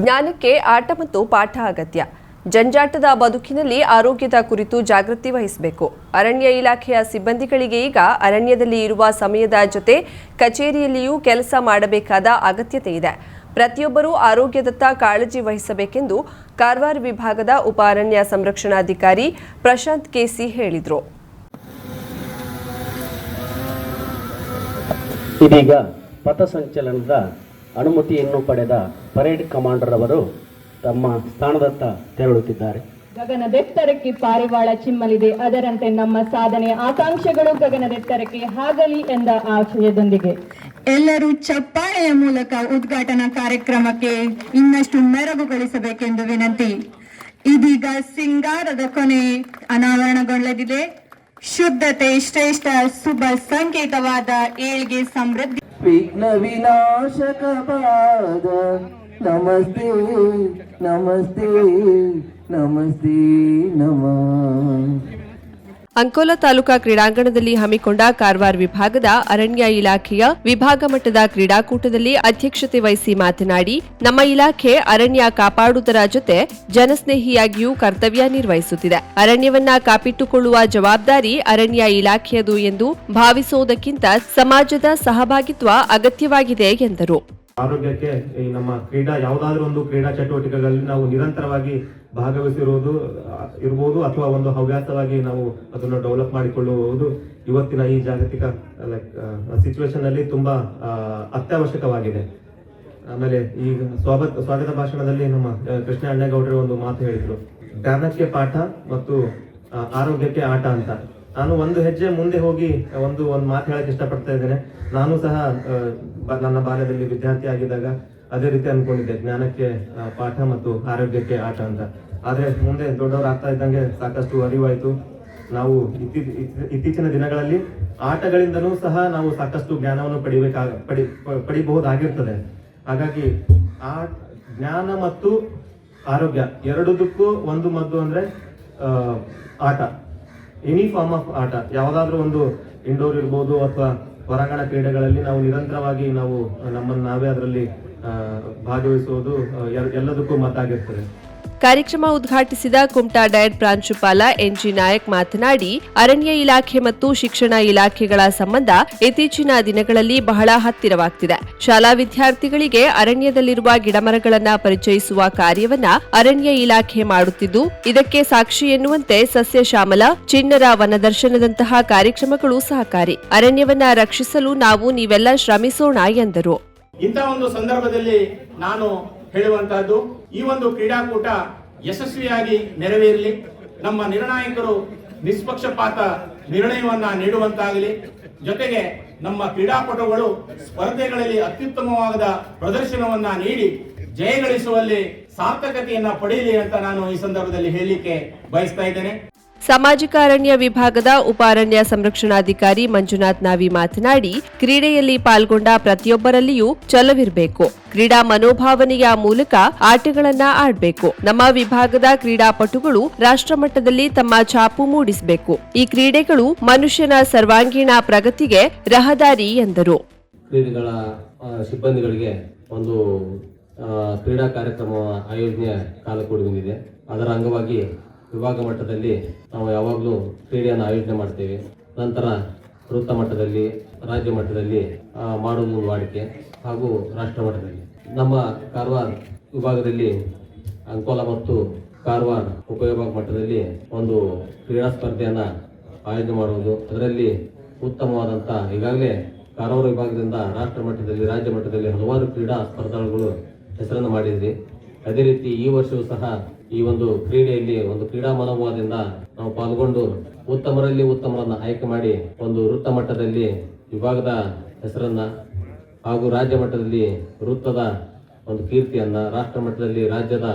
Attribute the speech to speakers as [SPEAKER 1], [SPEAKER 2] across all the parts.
[SPEAKER 1] ಜ್ಞಾನಕ್ಕೆ ಆಟ ಮತ್ತು ಪಾಠ ಅಗತ್ಯ. ಜಂಜಾಟದ ಬದುಕಿನಲ್ಲಿ ಆರೋಗ್ಯದ ಕುರಿತು ಜಾಗೃತಿ ವಹಿಸಬೇಕು. ಅರಣ್ಯ ಇಲಾಖೆಯ ಸಿಬ್ಬಂದಿಗಳಿಗೆ ಈಗ ಅರಣ್ಯದಲ್ಲಿ ಇರುವ ಸಮಯದ ಜೊತೆ ಕಚೇರಿಯಲ್ಲಿಯೂ ಕೆಲಸ ಮಾಡಬೇಕಾದ ಅಗತ್ಯತೆ ಇದೆ. ಪ್ರತಿಯೊಬ್ಬರೂ ಆರೋಗ್ಯದತ್ತ ಕಾಳಜಿ ವಹಿಸಬೇಕೆಂದು ಕಾರವಾರ ವಿಭಾಗದ ಉಪ ಅರಣ್ಯ ಸಂರಕ್ಷಣಾಧಿಕಾರಿ ಪ್ರಶಾಂತ್ ಕೆಸಿ ಹೇಳಿದರು.
[SPEAKER 2] ಇದೀಗ ಪಥಸಂಚಲನದ ಅನುಮತಿಯನ್ನು ಪಡೆದ ಪರೇಡ್ ಕಮಾಂಡರ್ ಅವರು ತಮ್ಮ ಸ್ಥಾನದತ್ತ ತೆರಳುತ್ತಿದ್ದಾರೆ.
[SPEAKER 3] ಗಗನದೆತ್ತರಕ್ಕೆ ಪಾರಿವಾಳ ಚಿಮ್ಮಲಿದೆ. ಅದರಂತೆ ನಮ್ಮ ಸಾಧನೆ ಆಕಾಂಕ್ಷೆಗಳು ಗಗನದೆತ್ತರಕ್ಕೆ ಆಗಲಿ ಎಂದ ಆಶಯದೊಂದಿಗೆ.
[SPEAKER 4] ಎಲ್ಲರೂ ಚಪ್ಪಾಳೆಯ ಮೂಲಕ ಉದ್ಘಾಟನಾ ಕಾರ್ಯಕ್ರಮಕ್ಕೆ ಇನ್ನಷ್ಟು ಮೆರಗುಗೊಳಿಸಬೇಕೆಂದು ವಿನಂತಿ. ಇದೀಗ ಸಿಂಗಾರದ ಕೊನೆ ಅನಾವರಣಗೊಳ್ಳಲಿದೆ. ಶುದ್ಧತೆ ಶ್ರೇಷ್ಠ ಶುಭ ಸಂಕೇತವಾದ ಏಳಿಗೆ ಸಮೃದ್ಧಿ.
[SPEAKER 5] విఘ్న వినాశక పాద నమస్తే నమస్తే నమస్తే నమ.
[SPEAKER 1] ಅಂಕೋಲಾ ತಾಲೂಕಾ ಕ್ರೀಡಾಂಗಣದಲ್ಲಿ ಹಮ್ಮಿಕೊಂಡ ಕಾರವಾರ ವಿಭಾಗದ ಅರಣ್ಯ ಇಲಾಖೆಯ ವಿಭಾಗ ಮಟ್ಟದ ಕ್ರೀಡಾಕೂಟದಲ್ಲಿ ಅಧ್ಯಕ್ಷತೆ ವಹಿಸಿ ಮಾತನಾಡಿ, ನಮ್ಮ ಇಲಾಖೆ ಅರಣ್ಯ ಕಾಪಾಡುವುದರ ಜೊತೆ ಜನಸ್ನೇಹಿಯಾಗಿಯೂ ಕರ್ತವ್ಯ ನಿರ್ವಹಿಸುತ್ತಿದೆ. ಅರಣ್ಯವನ್ನ ಕಾಪಿಟ್ಟುಕೊಳ್ಳುವ ಜವಾಬ್ದಾರಿ ಅರಣ್ಯ ಇಲಾಖೆಯದು ಎಂದು ಭಾವಿಸುವುದಕ್ಕಿಂತ ಸಮಾಜದ ಸಹಭಾಗಿತ್ವ ಅಗತ್ಯವಾಗಿದೆ ಎಂದರು.
[SPEAKER 6] ಆರೋಗ್ಯಕ್ಕೆ ನಮ್ಮ ಕ್ರೀಡಾ, ಯಾವುದಾದ್ರೂ ಒಂದು ಕ್ರೀಡಾ ಚಟುವಟಿಕೆಗಳಲ್ಲಿ ನಾವು ನಿರಂತರವಾಗಿ ಭಾಗವಹಿಸಿರುವುದು, ಇರ್ಬೋದು ಅಥವಾ ಒಂದು ಹವ್ಯಾಸವಾಗಿ ನಾವು ಅದನ್ನು ಡೆವಲಪ್ ಮಾಡಿಕೊಳ್ಳುವುದು ಇವತ್ತಿನ ಈ ಜಾಗತಿಕ ಲೈಕ್ ಸಿಚುವೇಶನ್ ಅಲ್ಲಿ ತುಂಬಾ ಅತ್ಯವಶ್ಯಕವಾಗಿದೆ. ಆಮೇಲೆ ಈಗ ಸ್ವಾಗತ ಸ್ವಾಗತ ಭಾಷಣದಲ್ಲಿ ನಮ್ಮ ಕೃಷ್ಣ ಅಣ್ಣೇಗೌಡರು ಒಂದು ಮಾತು ಹೇಳಿದ್ರು. ಜ್ಞಾನಕ್ಕೆ ಪಾಠ ಮತ್ತು ಆರೋಗ್ಯಕ್ಕೆ ಆಟ ಅಂತ. ನಾನು ಒಂದು ಹೆಜ್ಜೆ ಮುಂದೆ ಹೋಗಿ ಒಂದು ಒಂದು ಮಾತು ಹೇಳಕ್ಕೆ ಇಷ್ಟಪಡ್ತಾ ಇದ್ದೇನೆ. ನಾನು ಸಹ ನನ್ನ ಬಾಲ್ಯದಲ್ಲಿ ವಿದ್ಯಾರ್ಥಿ ಆಗಿದ್ದಾಗ ಅದೇ ರೀತಿ ಅನ್ಕೊಂಡಿದ್ದೆ. ಜ್ಞಾನಕ್ಕೆ ಪಾಠ ಮತ್ತು ಆರೋಗ್ಯಕ್ಕೆ ಆಟ ಅಂತ. ಆದ್ರೆ ಮುಂದೆ ದೊಡ್ಡವರಾಗ್ತಾ ಇದ್ದಂಗೆ ಸಾಕಷ್ಟು ಅರಿವಾಯಿತು. ನಾವು ಇತ್ತೀ- ಇತ್ತೀ- ಇತ್ತೀಚಿನ ದಿನಗಳಲ್ಲಿ ಆಟಗಳಿಂದನೂ ಸಹ ನಾವು ಸಾಕಷ್ಟು ಜ್ಞಾನವನ್ನು ಪಡಿಬೇಕಾಗ ಪಡಿ ಪಡಿಬಹುದಾಗಿರ್ತದೆ. ಹಾಗಾಗಿ ಆ ಜ್ಞಾನ ಮತ್ತು ಆರೋಗ್ಯ ಎರಡದಕ್ಕೂ ಒಂದು ಮದ್ದು ಅಂದ್ರೆ ಆಟ. ಎನಿ ಫಾರ್ಮ್ ಆಫ್ ಆಟ. ಯಾವುದಾದ್ರೂ ಒಂದು ಇಂಡೋರ್ ಇರ್ಬೋದು ಅಥವಾ ಹೊರಾಂಗಣ ಕ್ರೀಡೆಗಳಲ್ಲಿ ನಾವು ನಿರಂತರವಾಗಿ ನಾವು ನಮ್ಮನ್ನು ನಾವೇ ಅದರಲ್ಲಿ ಭಾಗವಹಿಸುವುದು ಎಲ್ಲದಕ್ಕೂ ಮತ್ತಾಗಿರ್ತದೆ.
[SPEAKER 1] ಕಾರ್ಯಕ್ರಮ ಉದ್ಘಾಟಿಸಿದ ಕುಮಟಾ ಡಯಟ್ ಪ್ರಾಂಶುಪಾಲ ಎನ್ಜಿ ನಾಯಕ್ ಮಾತನಾಡಿ, ಅರಣ್ಯ ಇಲಾಖೆ ಮತ್ತು ಶಿಕ್ಷಣ ಇಲಾಖೆಗಳ ಸಂಬಂಧ ಇತ್ತೀಚಿನ ದಿನಗಳಲ್ಲಿ ಬಹಳ ಹತ್ತಿರವಾಗ್ತಿದೆ. ಶಾಲಾ ವಿದ್ಯಾರ್ಥಿಗಳಿಗೆ ಅರಣ್ಯದಲ್ಲಿರುವ ಗಿಡಮರಗಳನ್ನು ಪರಿಚಯಿಸುವ ಕಾರ್ಯವನ್ನ ಅರಣ್ಯ ಇಲಾಖೆ ಮಾಡುತ್ತಿದ್ದು, ಇದಕ್ಕೆ ಸಾಕ್ಷಿ ಎನ್ನುವಂತೆ ಸಸ್ಯ ಶ್ಯಾಮಲ ಚಿನ್ನರ ವನದರ್ಶನದಂತಹ ಕಾರ್ಯಕ್ರಮಗಳು ಸಹಕಾರಿ. ಅರಣ್ಯವನ್ನ ರಕ್ಷಿಸಲು ನಾವು ನೀವೆಲ್ಲ ಶ್ರಮಿಸೋಣ ಎಂದರು.
[SPEAKER 7] ಇಂಥ ಒಂದು ಸಂದರ್ಭದಲ್ಲಿ ನಾನು ಹೇಳುವಂತಹದ್ದು, ಈ ಒಂದು ಕ್ರೀಡಾಕೂಟ ಯಶಸ್ವಿಯಾಗಿ ನೆರವೇರಲಿ. ನಮ್ಮ ನಿರ್ಣಾಯಕರು ನಿಷ್ಪಕ್ಷಪಾತ ನಿರ್ಣಯವನ್ನ ನೀಡುವಂತಾಗಲಿ. ಜೊತೆಗೆ ನಮ್ಮ ಕ್ರೀಡಾಪಟುಗಳು ಸ್ಪರ್ಧೆಗಳಲ್ಲಿ ಅತ್ಯುತ್ತಮವಾದ ಪ್ರದರ್ಶನವನ್ನ ನೀಡಿ ಜಯಗಳಿಸುವಲ್ಲಿ ಸಾರ್ಥಕತೆಯನ್ನ ಪಡೆಯಲಿ ಅಂತ ನಾನು ಈ ಸಂದರ್ಭದಲ್ಲಿ ಹೇಳಲಿಕ್ಕೆ ಬಯಸ್ತಾ ಇದ್ದೇನೆ.
[SPEAKER 1] ಸಾಮಾಜಿಕ ಅರಣ್ಯ ವಿಭಾಗದ ಉಪ ಅರಣ್ಯ ಸಂರಕ್ಷಣಾಧಿಕಾರಿ ಮಂಜುನಾಥ್ ನಾವಿ ಮಾತನಾಡಿ, ಕ್ರೀಡೆಯಲ್ಲಿ ಪಾಲ್ಗೊಂಡ ಪ್ರತಿಯೊಬ್ಬರಲ್ಲಿಯೂ ಛಲವಿರಬೇಕು ಕ್ರೀಡಾ ಮನೋಭಾವನೆಯ ಮೂಲಕ ಆಟಗಳನ್ನ ಆಡಬೇಕು. ನಮ್ಮ ವಿಭಾಗದ ಕ್ರೀಡಾಪಟುಗಳು ರಾಷ್ಟ್ರಮಟ್ಟದಲ್ಲಿ ತಮ್ಮ ಛಾಪು ಮೂಡಿಸಬೇಕು. ಈ ಕ್ರೀಡೆಗಳು ಮನುಷ್ಯನ ಸರ್ವಾಂಗೀಣ ಪ್ರಗತಿಗೆ ರಹದಾರಿ ಎಂದರು.
[SPEAKER 8] ಕ್ರೀಡೆಗಳ ಸಿಬ್ಬಂದಿಗಳಿಗೆ ಒಂದು ಕ್ರೀಡಾ ಕಾರ್ಯಕ್ರಮ ಆಯೋಜನೆ ಕಾಲ ಬಂದಿದೆ. ಅದರ ಅಂಗವಾಗಿ ವಿಭಾಗ ಮಟ್ಟದಲ್ಲಿ ನಾವು ಯಾವಾಗಲೂ ಕ್ರೀಡೆಯನ್ನು ಆಯೋಜನೆ ಮಾಡ್ತೇವೆ. ನಂತರ ವೃತ್ತ ಮಟ್ಟದಲ್ಲಿ, ರಾಜ್ಯ ಮಟ್ಟದಲ್ಲಿ ಮಾಡುವುದು ಒಂದು ವಾಡಿಕೆ ಹಾಗೂ ರಾಷ್ಟ್ರ ಮಟ್ಟದಲ್ಲಿ. ನಮ್ಮ ಕಾರವಾರ ವಿಭಾಗದಲ್ಲಿ ಅಂಕೋಲ ಮತ್ತು ಕಾರವಾರ ಉಪವಿಭಾಗ ಮಟ್ಟದಲ್ಲಿ ಒಂದು ಕ್ರೀಡಾ ಸ್ಪರ್ಧೆಯನ್ನು ಆಯೋಜನೆ ಮಾಡುವುದು. ಅದರಲ್ಲಿ ಉತ್ತಮವಾದಂಥ ಈಗಾಗಲೇ ಕಾರವಾರ ವಿಭಾಗದಿಂದ ರಾಷ್ಟ್ರ ಮಟ್ಟದಲ್ಲಿ, ರಾಜ್ಯ ಮಟ್ಟದಲ್ಲಿ ಹಲವಾರು ಕ್ರೀಡಾ ಸ್ಪರ್ಧಾಳುಗಳು ಹೆಸರನ್ನು ಮಾಡಿದ್ರಿ. ಅದೇ ರೀತಿ ಈ ವರ್ಷವೂ ಸಹ ಈ ಒಂದು ಕ್ರೀಡೆಯಲ್ಲಿ ಒಂದು ಕ್ರೀಡಾ ಮನೋಭಾವದಿಂದ ನಾವು ಪಾಲ್ಗೊಂಡು ಉತ್ತಮರಲ್ಲಿ ಉತ್ತಮರನ್ನ ಆಯ್ಕೆ ಮಾಡಿ ಒಂದು ವೃತ್ತ ಮಟ್ಟದಲ್ಲಿ ವಿಭಾಗದ ಹೆಸರನ್ನ ಹಾಗೂ ರಾಜ್ಯ ಮಟ್ಟದಲ್ಲಿ ವೃತ್ತದ ಒಂದು ಕೀರ್ತಿಯನ್ನ, ರಾಷ್ಟ್ರ ಮಟ್ಟದಲ್ಲಿ ರಾಜ್ಯದ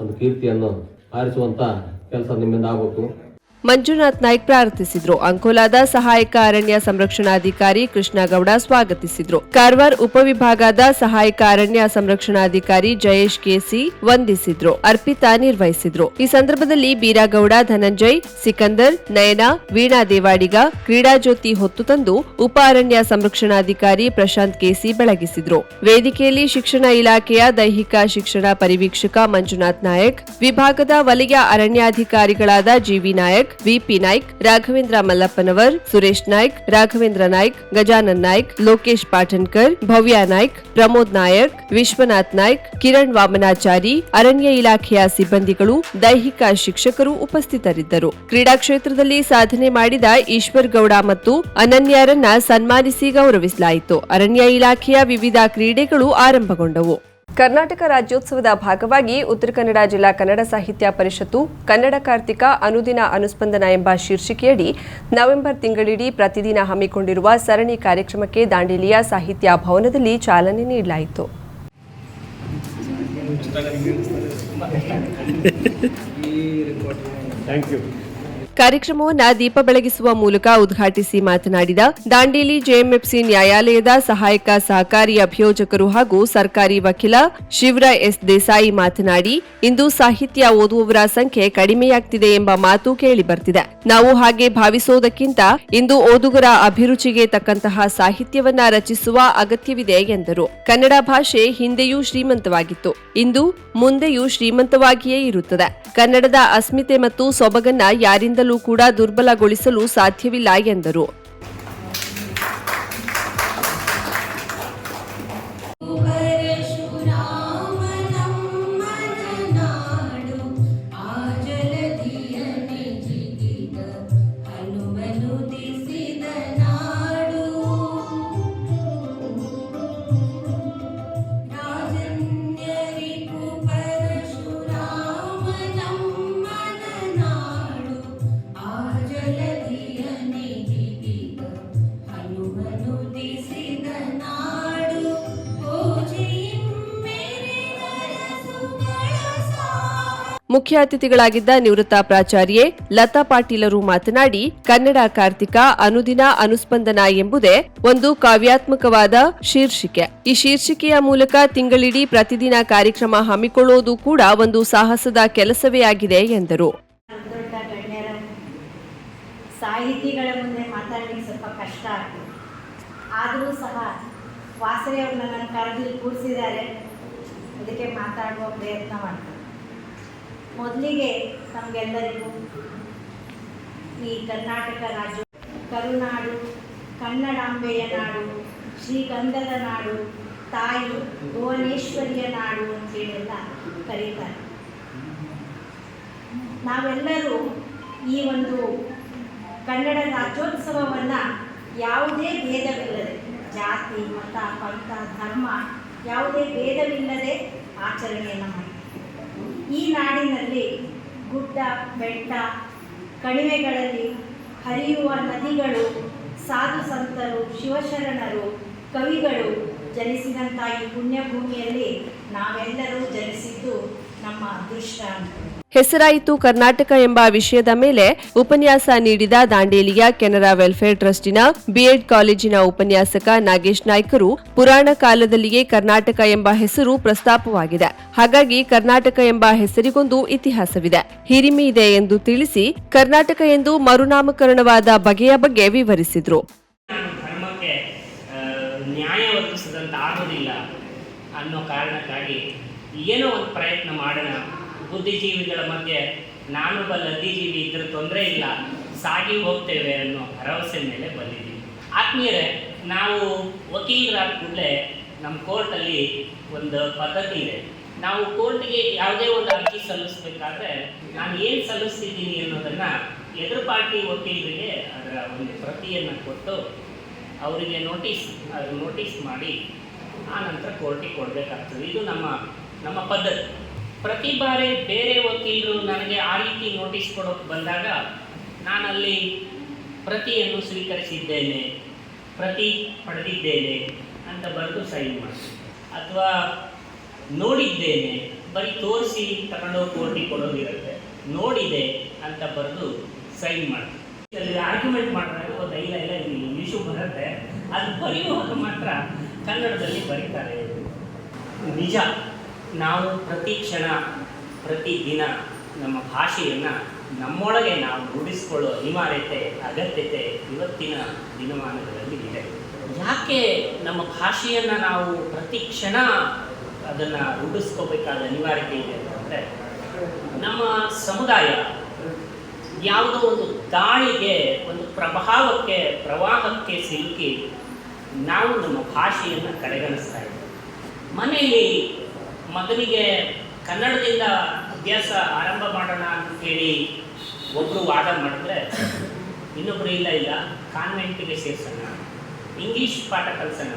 [SPEAKER 8] ಒಂದು ಕೀರ್ತಿಯನ್ನು ಆರಿಸುವಂತ ಕೆಲಸ ನಿಮ್ಮಿಂದ ಆಗಬೇಕು.
[SPEAKER 1] ಮಂಜುನಾಥ್ ನಾಯ್ಕ್ ಪ್ರಾರ್ಥಿಸಿದ್ರು. ಅಂಕೋಲಾದ ಸಹಾಯಕ ಅರಣ್ಯ ಸಂರಕ್ಷಣಾಧಿಕಾರಿ ಕೃಷ್ಣಗೌಡ ಸ್ವಾಗತಿಸಿದ್ರು. ಕಾರವಾರ ಉಪವಿಭಾಗದ ಸಹಾಯಕ ಅರಣ್ಯ ಸಂರಕ್ಷಣಾಧಿಕಾರಿ ಜಯೇಶ್ ಕೆಸಿ ವಂದಿಸಿದ್ರು. ಅರ್ಪಿತಾ ನಿರ್ವಹಿಸಿದ್ರು. ಈ ಸಂದರ್ಭದಲ್ಲಿ ಬೀರಾಗೌಡ, ಧನಂಜಯ್, ಸಿಕಂದರ್, ನಯನ, ವೀಣಾ ದೇವಾಡಿಗ, ಕ್ರೀಡಾ ಜ್ಯೋತಿ ಹೊತ್ತು ತಂದು ಉಪ ಅರಣ್ಯ ಸಂರಕ್ಷಣಾಧಿಕಾರಿ ಪ್ರಶಾಂತ್ ಕೆಸಿ ಬೆಳಗಿಸಿದ್ರು. ವೇದಿಕೆಯಲ್ಲಿ ಶಿಕ್ಷಣ ಇಲಾಖೆಯ ದೈಹಿಕ ಶಿಕ್ಷಣ ಪರಿವೀಕ್ಷಕ ಮಂಜುನಾಥ್ ನಾಯಕ್, ವಿಭಾಗದ ವಲಯ ಅರಣ್ಯಾಧಿಕಾರಿಗಳಾದ ಜಿವಿ ನಾಯಕ್ ವಿಪಿ ನಾಯ್ಕ್, ರಾಘವೇಂದ್ರ ಮಲ್ಲಪ್ಪನವರ್, ಸುರೇಶ್ ನಾಯ್ಕ್, ರಾಘವೇಂದ್ರ ನಾಯ್ಕ್, ಗಜಾನನ್ ನಾಯ್ಕ್, ಲೋಕೇಶ್ ಪಾಟನ್ಕರ್, ಭವ್ಯ ನಾಯ್ಕ್, ಪ್ರಮೋದ್ ನಾಯಕ್, ವಿಶ್ವನಾಥ್ ನಾಯ್ಕ್, ಕಿರಣ್ ವಾಮನಾಚಾರಿ, ಅರಣ್ಯ ಇಲಾಖೆಯ ಸಿಬ್ಬಂದಿಗಳು, ದೈಹಿಕ ಶಿಕ್ಷಕರು ಉಪಸ್ಥಿತರಿದ್ದರು. ಕ್ರೀಡಾ ಕ್ಷೇತ್ರದಲ್ಲಿ ಸಾಧನೆ ಮಾಡಿದ ಈಶ್ವರ್ ಗೌಡ ಮತ್ತು ಅನನ್ಯರನ್ನ ಸನ್ಮಾನಿಸಿ ಗೌರವಿಸಲಾಯಿತು. ಅರಣ್ಯ ಇಲಾಖೆಯ ವಿವಿಧ ಕ್ರೀಡೆಗಳು ಆರಂಭಗೊಂಡವು. ಕರ್ನಾಟಕ ರಾಜ್ಯೋತ್ಸವದ ಭಾಗವಾಗಿ ಉತ್ತರ ಕನ್ನಡ ಜಿಲ್ಲಾ ಕನ್ನಡ ಸಾಹಿತ್ಯ ಪರಿಷತ್ತು, ಕನ್ನಡ ಕಾರ್ತಿಕ ಅನುದಿನ ಅನುಸ್ಪಂದನ ಎಂಬ ಶೀರ್ಷಿಕೆಯಡಿ ನವೆಂಬರ್ ತಿಂಗಳಿಡೀ ಪ್ರತಿದಿನ ಹಮ್ಮಿಕೊಂಡಿರುವ ಸರಣಿ ಕಾರ್ಯಕ್ರಮಕ್ಕೆ ದಾಂಡೇಲಿಯ ಸಾಹಿತ್ಯ ಭವನದಲ್ಲಿ ಚಾಲನೆ ನೀಡಲಾಯಿತು. ಕಾರ್ಯಕ್ರಮವನ್ನ ದೀಪ ಬೆಳಗಿಸುವ ಮೂಲಕ ಉದ್ಘಾಟಿಸಿ ಮಾತನಾಡಿದ ದಾಂಡೇಲಿ ಜೆಎಂಎಫ್ಸಿ ನ್ಯಾಯಾಲಯದ ಸಹಾಯಕ ಸಹಕಾರಿ ಅಭಿಯೋಜಕರು ಹಾಗೂ ಸರ್ಕಾರಿ ವಕೀಲ ಶಿವರ ಎಸ್ ದೇಸಾಯಿ ಮಾತನಾಡಿ, ಇಂದು ಸಾಹಿತ್ಯ ಓದುವವರ ಸಂಖ್ಯೆ ಕಡಿಮೆಯಾಗ್ತಿದೆ ಎಂಬ ಮಾತು ಕೇಳಿಬರ್ತಿದೆ. ನಾವು ಹಾಗೆ ಭಾವಿಸೋದಕ್ಕಿಂತ ಇಂದು ಓದುಗರ ಅಭಿರುಚಿಗೆ ತಕ್ಕಂತಹ ಸಾಹಿತ್ಯವನ್ನ ರಚಿಸುವ ಅಗತ್ಯವಿದೆ ಎಂದರು. ಕನ್ನಡ ಭಾಷೆ ಹಿಂದೆಯೂ ಶ್ರೀಮಂತವಾಗಿತ್ತು. ಇಂದು ಮುಂದೆಯೂ ಶ್ರೀಮಂತವಾಗಿಯೇ ಇರುತ್ತದೆ. ಕನ್ನಡದ ಅಸ್ಮಿತೆ ಮತ್ತು ಸೊಬಗನ್ನ ಯಾರಿಂದಲೂ ಕೂಡ ದುರ್ಬಲಗೊಳಿಸಲು ಸಾಧ್ಯವಿಲ್ಲ ಎಂದರು. ಮುಖ್ಯ ಅತಿಥಿಗಳಾಗಿದ್ದ ನಿವೃತ್ತ ಪ್ರಾಚಾರ್ಯೆ ಲತಾ ಪಾಟೀಲರು ಮಾತನಾಡಿ, ಕನ್ನಡ ಕಾರ್ತಿಕ ಅನುದಿನ ಅನುಸ್ಪಂದನ ಎಂಬುದೇ ಒಂದು ಕಾವ್ಯಾತ್ಮಕವಾದ ಶೀರ್ಷಿಕೆ. ಈ ಶೀರ್ಷಿಕೆಯ ಮೂಲಕ ತಿಂಗಳಿಡೀ ಪ್ರತಿದಿನ ಕಾರ್ಯಕ್ರಮ ಹಮ್ಮಿಕೊಳ್ಳುವುದು ಕೂಡ ಒಂದು ಸಾಹಸದ ಕೆಲಸವೇ ಆಗಿದೆ ಎಂದರು.
[SPEAKER 9] ಸಾಹಿತಿಗಳ ಮುಂದೆ ಮಾತಾಡಲಿಕ್ಕೆ ಸ್ವಲ್ಪ ಕಷ್ಟ ಆಗ್ತದೆ. ಆದರೂ ಸಹ ವಾಸರೆಯವರು ನನ್ನ ಕರೆದು ಕೂರಿಸಿದ್ದಾರೆ. ಅದಕ್ಕೆ ಮಾತಾಡುವ ಪ್ರಯತ್ನ ಮಾಡ್ತಾರೆ ಮೊದಲಿಗೆ ನಮಗೆಲ್ಲರಿಗೂ ಈ ಕರ್ನಾಟಕ ರಾಜ್ಯ, ಕರುನಾಡು, ಕನ್ನಡಾಂಬೆಯ ನಾಡು, ಶ್ರೀಗಂಧದ ನಾಡು, ತಾಯಿ ಭುವನೇಶ್ವರಿಯ ನಾಡು ಅಂತೇಳೆಲ್ಲ ಕರೀತಾರೆ. ನಾವೆಲ್ಲರೂ ಈ ಒಂದು ಕನ್ನಡ ರಾಜ್ಯೋತ್ಸವವನ್ನು ಯಾವುದೇ ಭೇದವಿಲ್ಲದೆ ಜಾತಿ, ಮತ, ಪಂಥ, ಧರ್ಮ ಯಾವುದೇ ಭೇದವಿಲ್ಲದೆ ಆಚರಣೆಯನ್ನು ಮಾಡ್ತೀವಿ. ಈ ನಾಡಿನಲ್ಲಿ ಗುಡ್ಡ, ಬೆಟ್ಟ, ಕಣಿವೆಗಳಲ್ಲಿ ಹರಿಯುವ ನದಿಗಳು, ಸಾಧು ಸಂತರು, ಶಿವಶರಣರು, ಕವಿಗಳು ಜನಿಸಿದಂಥ ಈ ಪುಣ್ಯಭೂಮಿಯಲ್ಲಿ ನಾವೆಲ್ಲರೂ ಜನಿಸಿದ್ದು ನಮ್ಮ ಅದೃಷ್ಟ
[SPEAKER 1] ಹೆಸರಾಯಿತು ಕರ್ನಾಟಕ ಎಂಬ ವಿಷಯದ ಮೇಲೆ ಉಪನ್ಯಾಸ ನೀಡಿದ ದಾಂಡೇಲಿಯ ಕೆನರಾ ವೆಲ್ಫೇರ್ ಟ್ರಸ್ಟಿನ ಬಿಎಡ್ ಕಾಲೇಜಿನ ಉಪನ್ಯಾಸಕ ನಾಗೇಶ್ ನಾಯ್ಕರು ಪುರಾಣ ಕಾಲದಲ್ಲಿಯೇ ಕರ್ನಾಟಕ ಎಂಬ ಹೆಸರು ಪ್ರಸ್ತಾಪವಾಗಿದೆ. ಹಾಗಾಗಿ ಕರ್ನಾಟಕ ಎಂಬ ಹೆಸರಿಗೊಂದು ಇತಿಹಾಸವಿದೆ. ಹಿರಿಮೆ ಇದೆ ಎಂದು ತಿಳಿಸಿ ಕರ್ನಾಟಕ ಎಂದು ಮರುನಾಮಕರಣವಾದ ಬಗೆಯ ಬಗ್ಗೆ ವಿವರಿಸಿದ್ರು.
[SPEAKER 10] ಧರ್ಮಕ್ಕೆ ನ್ಯಾಯ ಒದಗಿಸಿದಂತ ಅನ್ನೋ ಕಾರಣಕ್ಕಾಗಿ ಏನೋ ಒಂದು ಪ್ರಯತ್ನ ಮಾಡೋಣ. ಬುದ್ಧಿಜೀವಿಗಳ ಮಧ್ಯೆ ನಾನು ಬಲ್ಲ ಬುದ್ಧಿಜೀವಿ ಇದ್ರೆ ತೊಂದರೆ ಇಲ್ಲ. ಸಾಗಿ ಹೋಗ್ತೇವೆ ಅನ್ನೋ ಭರವಸೆ ಮೇಲೆ ಬಂದಿದ್ದೀವಿ. ಆತ್ಮೀಯರೇ, ನಾವು ವಕೀಲರಾದ ಕೂಡಲೇ ನಮ್ಮ ಕೋರ್ಟಲ್ಲಿ ಒಂದು ಪದ್ಧತಿ ಇದೆ. ನಾವು ಕೋರ್ಟ್ಗೆ ಯಾವುದೇ ಒಂದು ಅರ್ಜಿ ಸಲ್ಲಿಸಬೇಕಾದ್ರೆ ನಾನು ಏನು ಸಲ್ಲಿಸ್ತಿದ್ದೀನಿ ಅನ್ನೋದನ್ನ ಎದುರು ಪಾರ್ಟಿ ವಕೀಲರಿಗೆ ಅದರ ಒಂದು ಪ್ರತಿಯನ್ನು ಕೊಟ್ಟು ಅವರಿಗೆ ನೋಟಿಸ್, ಅದು ನೋಟಿಸ್ ಮಾಡಿ ಆ ನಂತರ ಕೋರ್ಟಿಗೆ ಕೊಡಬೇಕಾಗ್ತದೆ. ಇದು ನಮ್ಮ ನಮ್ಮ ಪದ್ಧತಿ. ಪ್ರತಿ ಬಾರಿ ಬೇರೆ ವಕೀಲರು ನನಗೆ ಆ ರೀತಿ ನೋಟಿಸ್ ಕೊಡೋಕೆ ಬಂದಾಗ ನಾನಲ್ಲಿ ಪ್ರತಿಯನ್ನು ಸ್ವೀಕರಿಸಿದ್ದೇನೆ, ಪ್ರತಿ ಪಡೆದಿದ್ದೇನೆ ಅಂತ ಬರೆದು ಸೈನ್ ಮಾಡಿ ಅಥವಾ ನೋಡಿದ್ದೇನೆ, ಬರೀ ತೋರಿಸಿ ತಗೊಂಡೋಗಿ ಕೋರ್ಟಿಗೆ ಕೊಡೋದಿರುತ್ತೆ ನೋಡಿದೆ ಅಂತ ಬರೆದು ಸೈನ್ ಮಾಡ್ತೀವಿ ಅಲ್ಲಿ ಆರ್ಗ್ಯುಮೆಂಟ್ ಮಾಡಿದಾಗ ಒಂದು ಇಲ್ಲ ಇಲ್ಲ ಇಂಗ್ಲೀಷು ಬರುತ್ತೆ. ಅದು ಬರೆಯುವಾಗ ಮಾತ್ರ ಕನ್ನಡದಲ್ಲಿ ಬರೀತಾರೆ. ನಿಜ. ನಾವು ಪ್ರತಿ ಕ್ಷಣ, ಪ್ರತಿ ದಿನ ನಮ್ಮ ಭಾಷೆಯನ್ನು ನಮ್ಮೊಳಗೆ ನಾವು ರೂಢಿಸಿಕೊಳ್ಳೋ ಅನಿವಾರ್ಯತೆ, ಅಗತ್ಯತೆ ಇವತ್ತಿನ ದಿನಮಾನಗಳಲ್ಲಿ ಇದೆ. ಯಾಕೆ ನಮ್ಮ ಭಾಷೆಯನ್ನು ನಾವು ಪ್ರತಿ ಕ್ಷಣ ಅದನ್ನು ರೂಢಿಸ್ಕೋಬೇಕಾದ ಅನಿವಾರ್ಯತೆ ಇದೆ ಅಂತಂದರೆ ನಮ್ಮ ಸಮುದಾಯ ಯಾವುದೋ ಒಂದು ದಾಳಿಗೆ, ಒಂದು ಪ್ರಭಾವಕ್ಕೆ, ಪ್ರವಾಹಕ್ಕೆ ಸಿಲುಕಿ ನಾವು ನಮ್ಮ ಭಾಷೆಯನ್ನು ಕಡೆಗಣಿಸ್ತಾ ಇದ್ದೀವಿ. ಮನೆಯಲ್ಲಿ ಮಗನಿಗೆ ಕನ್ನಡದಿಂದ ಅಭ್ಯಾಸ ಆರಂಭ ಮಾಡೋಣ ಅಂತೇಳಿ ಒಬ್ಬರು ವಾದ ಮಾಡಿದ್ರೆ ಇನ್ನೊಬ್ಬರು ಇಲ್ಲ ಇಲ್ಲ, ಕಾನ್ವೆಂಟಿಗೆ ಸೇರಿಸೋಣ, ಇಂಗ್ಲೀಷ್ ಪಾಠ ಕಲಿಸೋಣ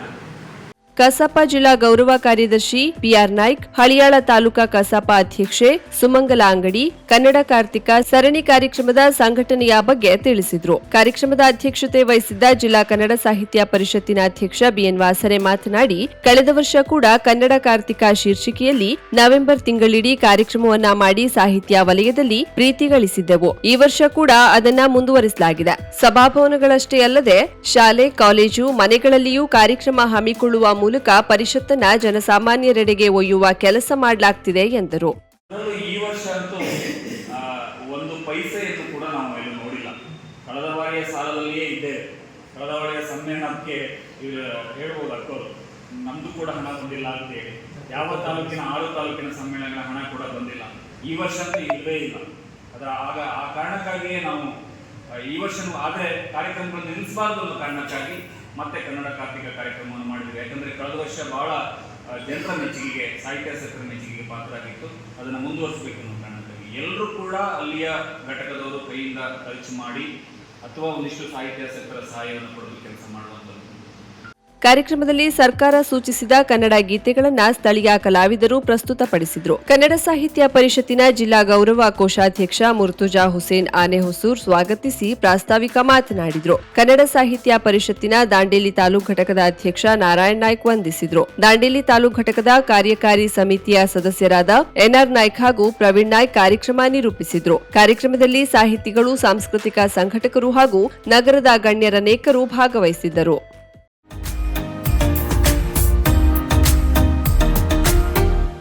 [SPEAKER 1] ಕಸಾಪ ಜಿಲ್ಲಾ ಗೌರವ ಕಾರ್ಯದರ್ಶಿ ಪಿಆರ್ ನಾಯ್ಕ್, ಹಳಿಯಾಳ ತಾಲೂಕಾ ಕಸಾಪ ಅಧ್ಯಕ್ಷೆ ಸುಮಂಗಲ ಅಂಗಡಿ, ಕನ್ನಡ ಕಾರ್ತಿಕ ಸರಣಿ ಕಾರ್ಯಕ್ರಮದ ಸಂಘಟನೆಯ ಬಗ್ಗೆ ತಿಳಿಸಿದರು. ಕಾರ್ಯಕ್ರಮದ ಅಧ್ಯಕ್ಷತೆ ವಹಿಸಿದ್ದ ಜಿಲ್ಲಾ ಕನ್ನಡ ಸಾಹಿತ್ಯ ಪರಿಷತ್ತಿನ ಅಧ್ಯಕ್ಷ ಬಿಎನ್ ವಾಸರೆ ಮಾತನಾಡಿ, ಕಳೆದ ವರ್ಷ ಕೂಡ ಕನ್ನಡ ಕಾರ್ತಿಕ ಶೀರ್ಷಿಕೆಯಲ್ಲಿ ನವೆಂಬರ್ ತಿಂಗಳಿಡೀ ಕಾರ್ಯಕ್ರಮವನ್ನ ಮಾಡಿ ಸಾಹಿತ್ಯ ವಲಯದಲ್ಲಿ ಪ್ರೀತಿ ಗಳಿಸಿದ್ದೆವು. ಈ ವರ್ಷ ಕೂಡ ಅದನ್ನ ಮುಂದುವರಿಸಲಾಗಿದೆ. ಸಭಾಭವನಗಳಷ್ಟೇ ಅಲ್ಲದೆ ಶಾಲೆ, ಕಾಲೇಜು, ಮನೆಗಳಲ್ಲಿಯೂ ಕಾರ್ಯಕ್ರಮ ಹಮ್ಮಿಕೊಳ್ಳುವ ಮೂಲಕ ಪರಿಷತ್ತನ್ನ ಜನಸಾಮಾನ್ಯರೆಡೆಗೆ ಒಯ್ಯುವ ಕೆಲಸ ಮಾಡಲಾಗ್ತಿದೆ ಎಂದರು.
[SPEAKER 11] ಈ ವರ್ಷ ಒಂದು ಪೈಸೆಯನ್ನು ಕೂಡ ನಾವು ನೋಡಿಲ್ಲ. ಕಳೆದ ಬಾರಿಯ ಸಾಲದಲ್ಲಿಯೇ ಇದ್ದೇವೆ ಕಳೆದ ಬಾರಿಯ ಸಮ್ಮೇಳನಕ್ಕೆ ಹೇಳ್ಬೋದು ಅಕ್ಕೋರು ಕೂಡ ಹಣ ಬಂದಿಲ್ಲ ಯಾವ ತಾಲೂಕಿನ, ಆರು ತಾಲೂಕಿನ ಸಮ್ಮೇಳನಗಳ ಹಣ ಕೂಡ ಬಂದಿಲ್ಲ. ಈ ವರ್ಷ ಇಲ್ಲವೇ ಇಲ್ಲ. ಅದರ ಆಗ, ಆ ಕಾರಣಕ್ಕಾಗಿಯೇ ನಾವು ಈ ವರ್ಷ ಆದರೆ ಕಾರ್ಯಕ್ರಮಗಳನ್ನು ನಿಲ್ಲಿಸಬಾರ್ದು ಅನ್ನೋ ಕಾರಣಕ್ಕಾಗಿ ಮತ್ತೆ ಕನ್ನಡ ಕಾರ್ತಿಕ ಕಾರ್ಯಕ್ರಮವನ್ನು ಮಾಡಿದ್ದೇವೆ ಯಾಕಂದ್ರೆ ಕಳೆದ ವರ್ಷ ಬಹಳ ಆ, ಜನರ ಮೆಚ್ಚುಗೆಗೆ ಸಾಹಿತ್ಯ ಕ್ಷೇತ್ರದ ಮೆಚ್ಚುಗೆಗೆ ಪಾತ್ರರಾಗಿತ್ತು. ಅದನ್ನು ಮುಂದುವರಿಸಬೇಕು ಅನ್ನೋ ಕಾರಣಕ್ಕಾಗಿ. ಎಲ್ಲರೂ ಕೂಡ ಅಲ್ಲಿಯ ಘಟಕದವರು ಕೈಯಿಂದ ಖರ್ಚು ಮಾಡಿ ಅಥವಾ ಒಂದಿಷ್ಟು ಸಾಹಿತ್ಯ ಕ್ಷೇತ್ರದ ಸಹಾಯವನ್ನು ಕೊಡಲು ಕೆಲಸ ಮಾಡುವಂಥದ್ದು.
[SPEAKER 1] ಕಾರ್ಯಕ್ರಮದಲ್ಲಿ ಸರ್ಕಾರ ಸೂಚಿಸಿದ ಕನ್ನಡ ಗೀತೆಗಳನ್ನು ಸ್ಥಳೀಯ ಕಲಾವಿದರು ಪ್ರಸ್ತುತಪಡಿಸಿದರು. ಕನ್ನಡ ಸಾಹಿತ್ಯ ಪರಿಷತ್ತಿನ ಜಿಲ್ಲಾ ಗೌರವ ಕೋಶಾಧ್ಯಕ್ಷ ಮುರ್ತುಜಾ ಹುಸೇನ್ ಆನೆಹೊಸೂರ್ ಸ್ವಾಗತಿಸಿ ಪ್ರಾಸ್ತಾವಿಕ ಮಾತನಾಡಿದರು. ಕನ್ನಡ ಸಾಹಿತ್ಯ ಪರಿಷತ್ತಿನ ದಾಂಡೇಲಿ ತಾಲೂಕು ಘಟಕದ ಅಧ್ಯಕ್ಷ ನಾರಾಯಣ್ ನಾಯ್ಕ್ ವಂದಿಸಿದರು. ದಾಂಡೇಲಿ ತಾಲೂಕು ಘಟಕದ ಕಾರ್ಯಕಾರಿ ಸಮಿತಿಯ ಸದಸ್ಯರಾದ ಎನ್ಆರ್ ನಾಯ್ಕ್ ಹಾಗೂ ಪ್ರವೀಣ್ ನಾಯ್ಕ್ ಕಾರ್ಯಕ್ರಮ ನಿರೂಪಿಸಿದರು. ಕಾರ್ಯಕ್ರಮದಲ್ಲಿ ಸಾಹಿತಿಗಳು, ಸಾಂಸ್ಕೃತಿಕ ಸಂಘಟಕರು ಹಾಗೂ ನಗರದ ಗಣ್ಯರನೇಕರು ಭಾಗವಹಿಸಿದ್ದರು.